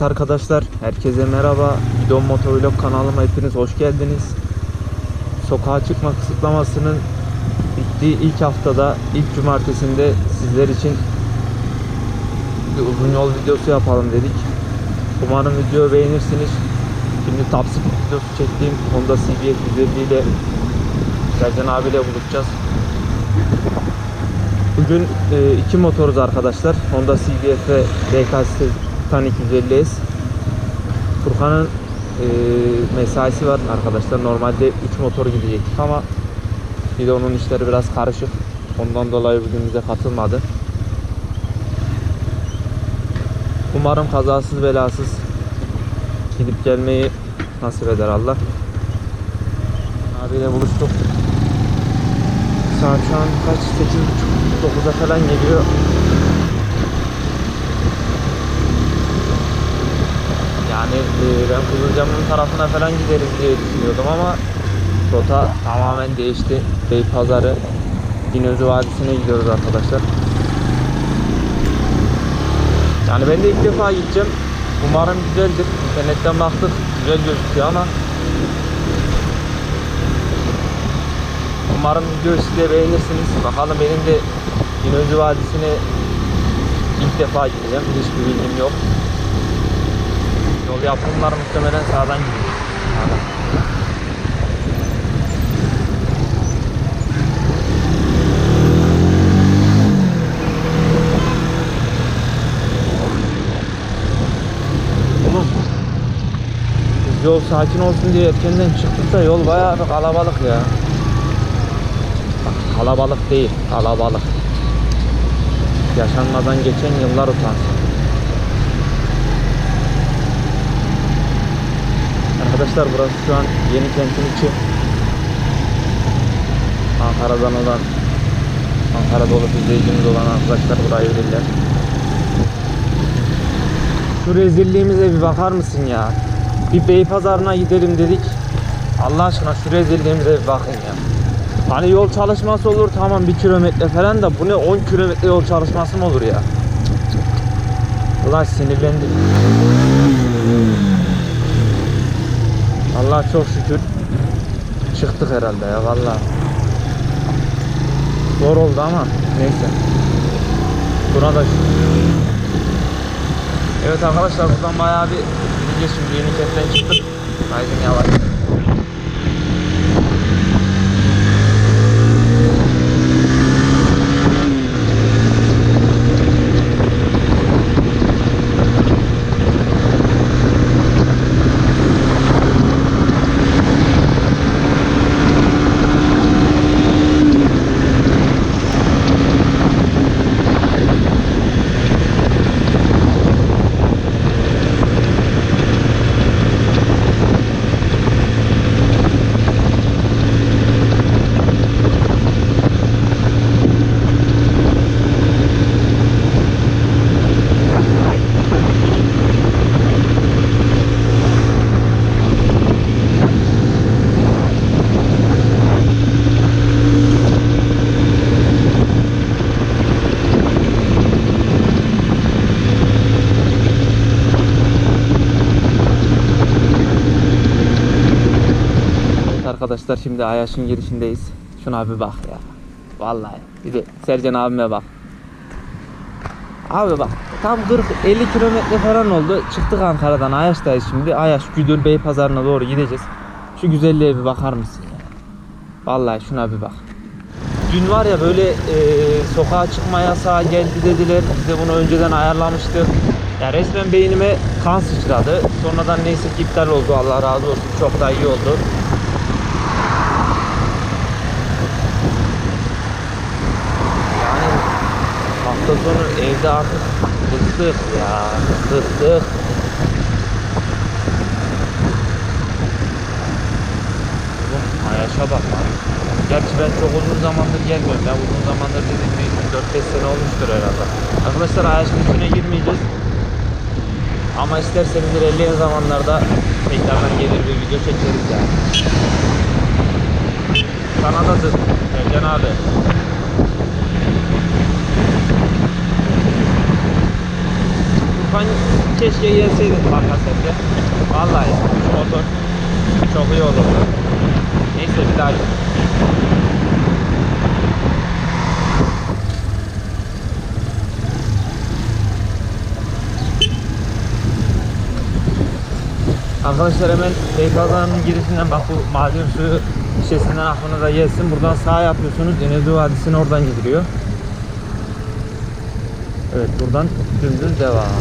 Evet arkadaşlar, herkese merhaba. Bidon Motovlog kanalıma hepiniz hoş geldiniz. Sokağa çıkma kısıtlamasının bittiği ilk haftada, ilk cumartesinde sizler için bir uzun yol videosu yapalım dedik. Umarım videoyu beğenirsiniz. Şimdi speed videosu çektiğim Honda CBF 150 ile Sercan abiyle buluşacağız. Bugün e, iki motoruz arkadaşlar. Honda CBF ve DKS Titan 250S. Furkan'ın e, mesaisi var arkadaşlar. Normalde 3 motor gidecektik ama bir de onun işleri biraz karışık. Ondan dolayı bugün bize katılmadı. Umarım kazasız belasız gidip gelmeyi nasip eder Allah. Abiyle buluştuk. Saat şu an kaç? 8.30 9'a falan geliyor. Yani ben Kızılcam'ın tarafına falan gideriz diye düşünüyordum ama rota tamamen değişti. Beypazarı İnözü Vadisi'ne gidiyoruz arkadaşlar. Yani ben de ilk defa gideceğim. Umarım güzeldir. İnternetten baktık. Güzel gözüküyor ama Umarım videoyu siz de beğenirsiniz. Bakalım benim de İnözü Vadisi'ne ilk defa gideceğim. Hiçbir bilgim yok. Yol yapımlar muhtemelen sağdan gidiyor. Sağdan. Oğlum biz yol sakin olsun diye erkenden çıktık da yol bayağı bir kalabalık ya. Bak kalabalık değil, kalabalık. Yaşanmadan geçen yıllar utansın. Arkadaşlar burası şu an yeni kentin içi. Ankara'dan olan Ankara'da olup izleyicimiz olan arkadaşlar burayı bilirler. Şu rezilliğimize bir bakar mısın ya? Bir Beypazarı'na gidelim dedik. Allah aşkına şu rezilliğimize bir bakın ya. Hani yol çalışması olur tamam bir kilometre falan da bu ne 10 kilometre yol çalışması mı olur ya? Ulan sinirlendim. Allah çok şükür çıktık herhalde ya vallahi. Zor oldu ama neyse. Buna da şükür. Evet arkadaşlar buradan bayağı bir şimdi yeni kentten çıktık. Aydın yavaş. Evet arkadaşlar şimdi Ayaş'ın girişindeyiz. Şuna bir bak ya. Vallahi. Bir de Sercan abime bak. Abi bak tam 40-50 kilometre falan oldu. Çıktık Ankara'dan Ayaş'tayız şimdi. Ayaş Güdül Beypazarı'na doğru gideceğiz. Şu güzelliğe bir bakar mısın ya? Vallahi şuna bir bak. Dün var ya böyle e, sokağa çıkma yasağı geldi dediler. Biz de bunu önceden ayarlamıştık. Ya resmen beynime kan sıçradı. Sonradan neyse ki iptal oldu. Allah razı olsun. Çok da iyi oldu. Yani sonu evde artık bıktık ya. Bıktık. Ayaş'a bak lan. Gerçi ben çok uzun zamandır gelmiyorum. Ben uzun zamandır dedim bir 4-5 sene olmuştur herhalde. Arkadaşlar Ayaş'ın içine girmeyeceğiz. Ama isterseniz ilerleyen zamanlarda tekrardan gelir bir video çekeriz yani. Kanada'dır. Ercan abi. Tayfan keşke gelseydik marka sende. Vallahi şu motor çok iyi olurdu. Neyse bir daha Arkadaşlar hemen Beypazarı'nın girişinden bak bu maden suyu şişesinden aklınıza gelsin. Buradan sağ yapıyorsunuz. Denizli Vadisi'ne oradan gidiliyor. Evet buradan dümdüz devam.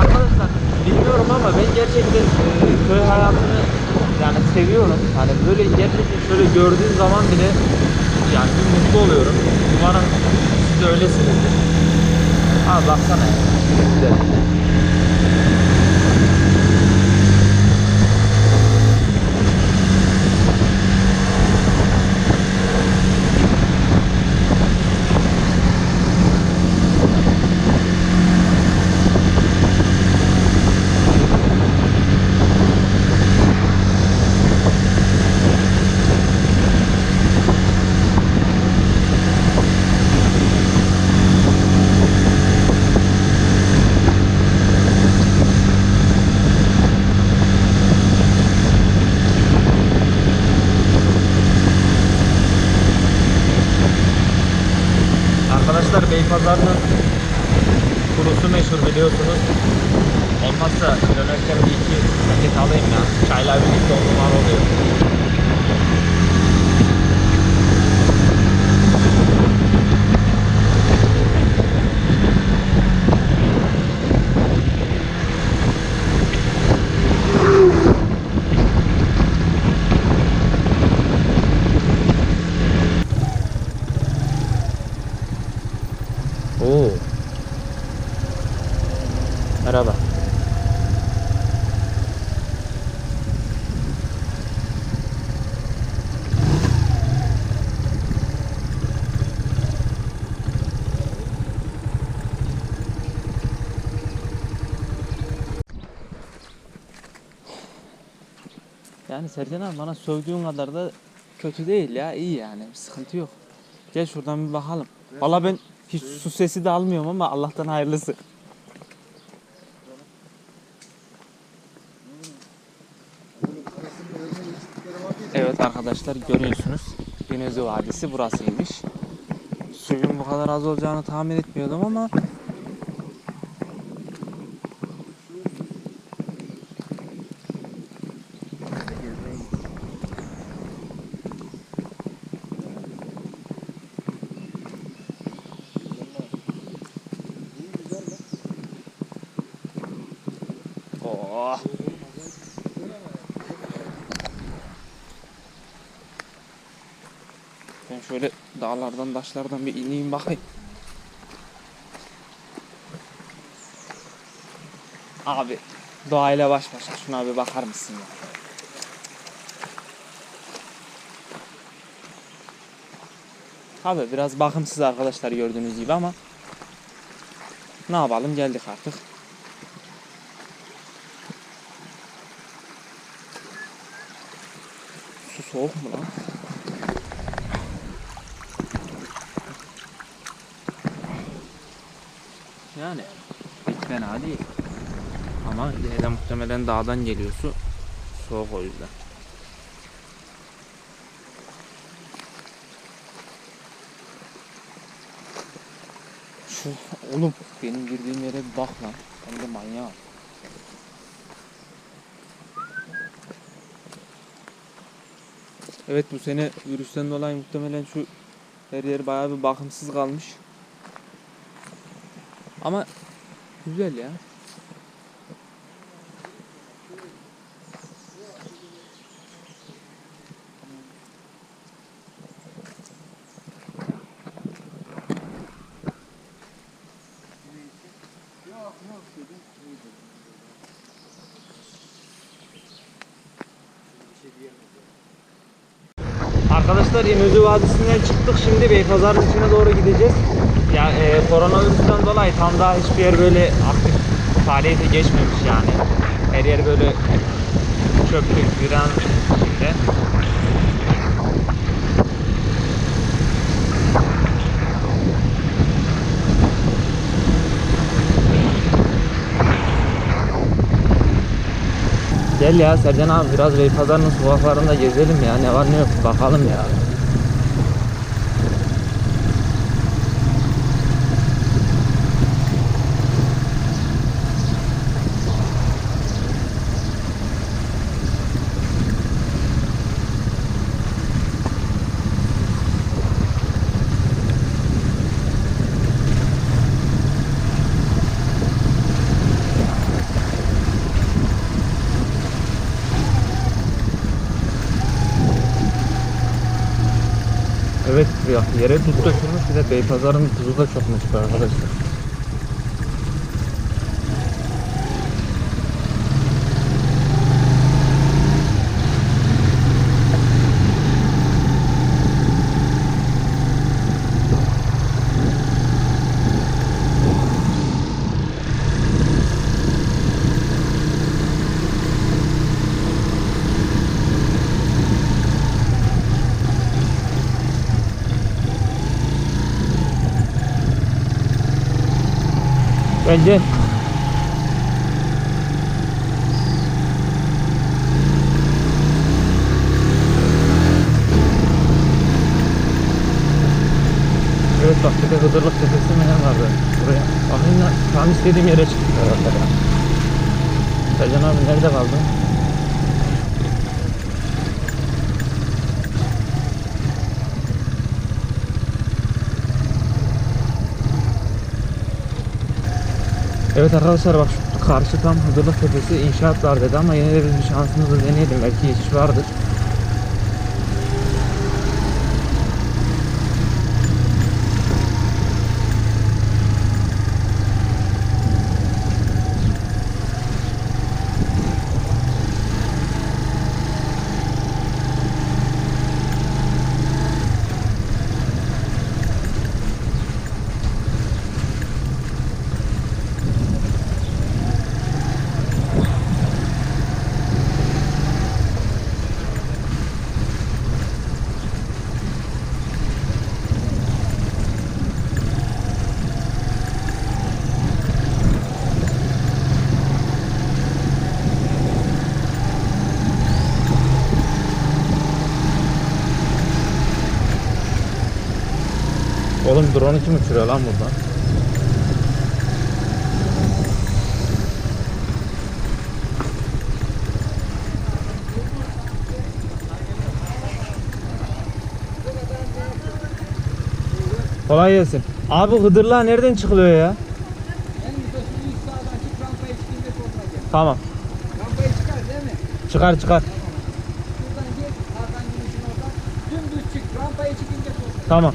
Arkadaşlar bilmiyorum ama ben gerçekten e, köy hayatını yani seviyorum. Hani böyle gerçekten şöyle gördüğüm zaman bile yani mutlu oluyorum. Umarım siz de öylesinizdir. Abi baksana. Güzel. Arkadaşlar Beypazarı'nın kurusu meşhur biliyorsunuz. Olmazsa dönerken bir iki paket alayım ya. Çayla birlikte numara oluyor. Oo. Merhaba. Yani Sercan abi bana sövdüğün kadar da kötü değil ya iyi yani bir sıkıntı yok. Gel şuradan bir bakalım. Valla ben hiç su sesi de almıyorum ama Allah'tan hayırlısı. Evet arkadaşlar görüyorsunuz. Güneydoğu Vadisi burasıymış. Suyun bu kadar az olacağını tahmin etmiyordum ama Oh. Ben şöyle dağlardan taşlardan bir ineyim bakayım. Abi doğayla baş başa şuna bir bakar mısın ya? Abi biraz bakımsız arkadaşlar gördüğünüz gibi ama ne yapalım geldik artık. Su soğuk mu lan? Yani hiç fena değil. Ama yine de muhtemelen dağdan geliyor su. Soğuk o yüzden. Şu oğlum benim girdiğim yere bir bak lan. Ben de manyağım. Evet bu sene virüsten dolayı muhtemelen şu her yer bayağı bir bakımsız kalmış. Ama güzel ya. Arkadaşlar İnönü Vadisi'nden çıktık. Şimdi Beypazarı'nın içine doğru gideceğiz yani e, koronavirüsten dolayı tam daha hiçbir yer böyle aktif faaliyete geçmemiş yani. Her yer böyle çöplük, viran içinde. Gel ya Sercan abi biraz Beypazar'ın sokaklarında gezelim ya ne var ne yok bakalım ya. Evet ya yere tuz dökülmüş bir de Beypazarı'nın tuzu da çokmuş be Bence Evet bak de Hıdırlık Tepesi mi ne vardı? Buraya. Da tam istediğim yere çıktık herhalde. Sercan abi nerede kaldı? Evet arkadaşlar bak karşı tam Hıdırlık Tepesi inşaat var dedi ama yine de biz bir şansımızı deneyelim. Belki iş vardır. Oğlum drone kim uçuruyor lan buradan? Kolay gelsin. Abi Hıdırlığa nereden çıkılıyor ya? Tamam. Rampaya çıkar değil mi? Çıkar çıkar. Şuradan gel Hakan Gümüş'ün oradan. Dümdüz çık rampaya çıkınca soluna. Tamam.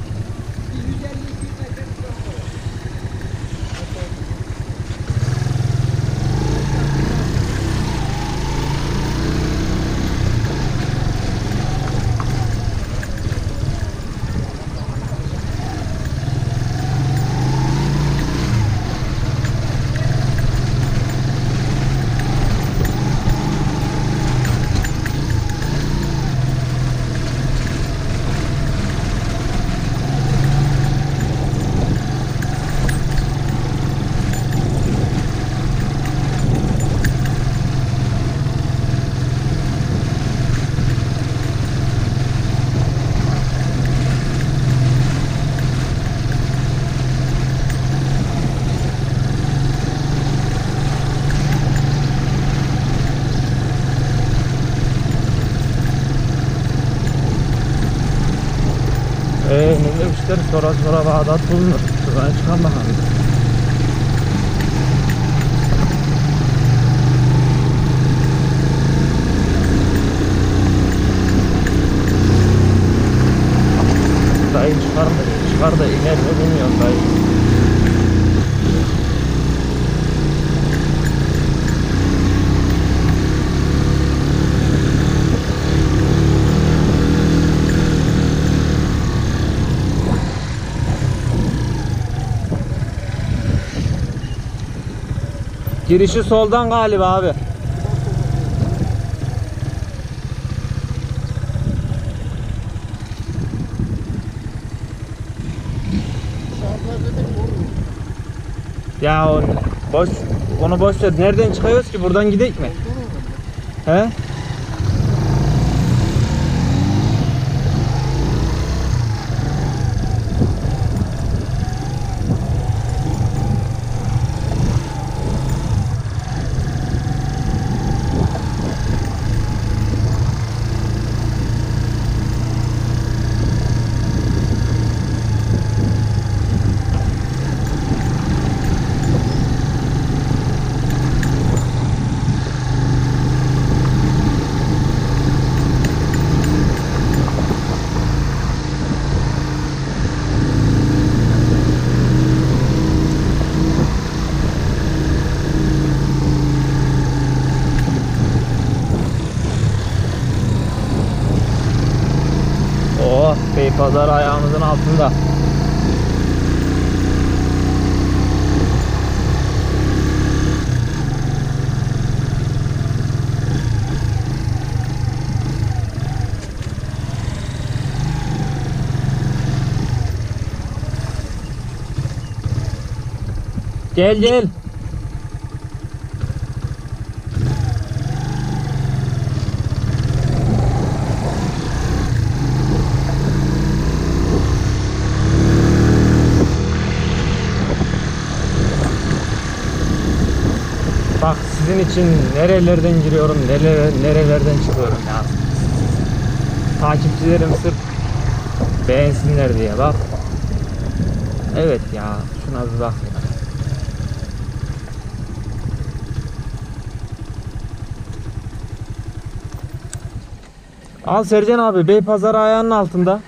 Girişi soldan galiba abi. Ya o boş onu boş ver. Nereden çıkıyoruz ki? Buradan gidelim mi? He? Beypazarı ayağımızın altında. Gel gel. Bak sizin için nerelerden giriyorum, nereler, nerelerden çıkıyorum ya. Takipçilerim sırf beğensinler diye bak. Evet ya, şuna bir bak ya. Al Sercan abi, Beypazarı ayağının altında.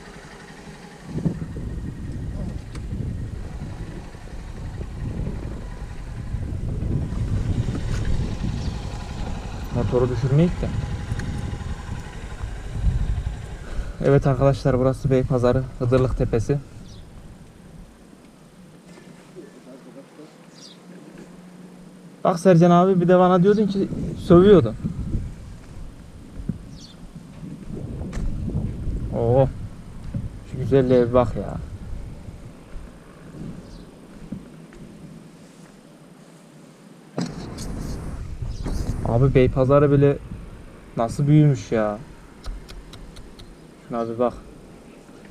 Motoru düşürmeyik de. Evet arkadaşlar burası Beypazarı, Hıdırlık Tepesi. Bak Sercan abi bir de bana diyordun ki sövüyordun. Oo. Şu güzelliğe bir bak ya. Abi Beypazarı bile nasıl büyümüş ya. Şuna bir bak.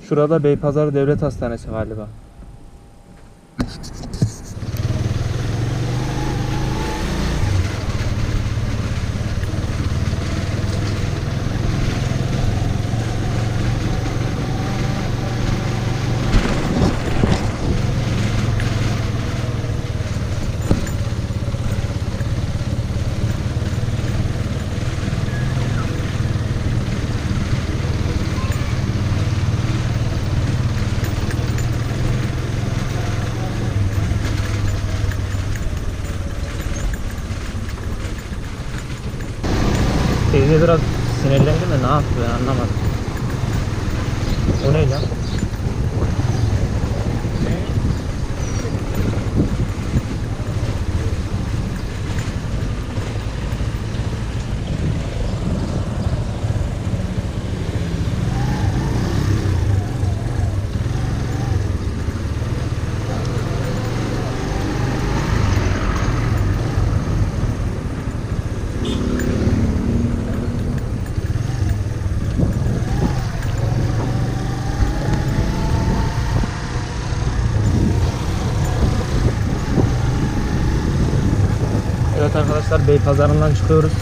Şurada Beypazarı Devlet Hastanesi galiba. ধন্যবাদ Arkadaşlar Beypazarı'ndan çıkıyoruz.